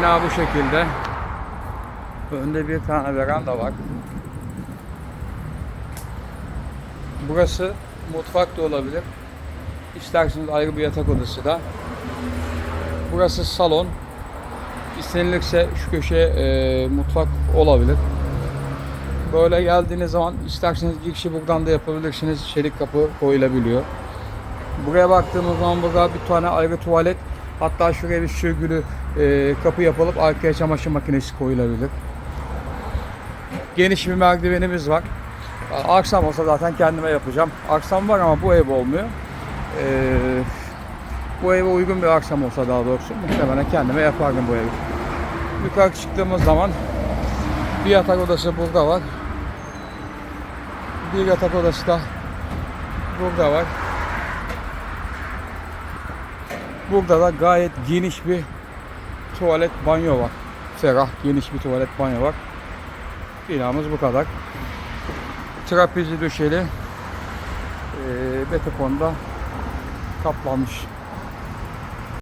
Bina bu şekilde. Önde bir tane veranda var. Burası mutfak da olabilir. İsterseniz ayrı bir yatak odası da. Burası salon. İstenilirse şu köşeye e, mutfak olabilir. Böyle geldiğiniz zaman isterseniz girişi buradan da yapabilirsiniz. Çelik kapı koyulabiliyor. Buraya baktığımız zaman burada bir tane ayrı tuvalet. Hatta şuraya bir sürgülü e, kapı yapılıp arkaya çamaşır makinesi koyulabilir. Geniş bir merdivenimiz var. Aksam olsa zaten kendime yapacağım. Aksam var ama bu ev olmuyor. Ee, bu eve uygun bir aksam olsa daha doğrusu muhtemelen kendime yapardım bu evi. Yukarı çıktığımız zaman bir yatak odası burada var. Bir yatak odası da burada var. Burada da gayet geniş bir tuvalet banyo var. Ferah geniş bir tuvalet banyo var. Binamız bu kadar. Trapezi döşeli. Ee, betokonda kaplanmış.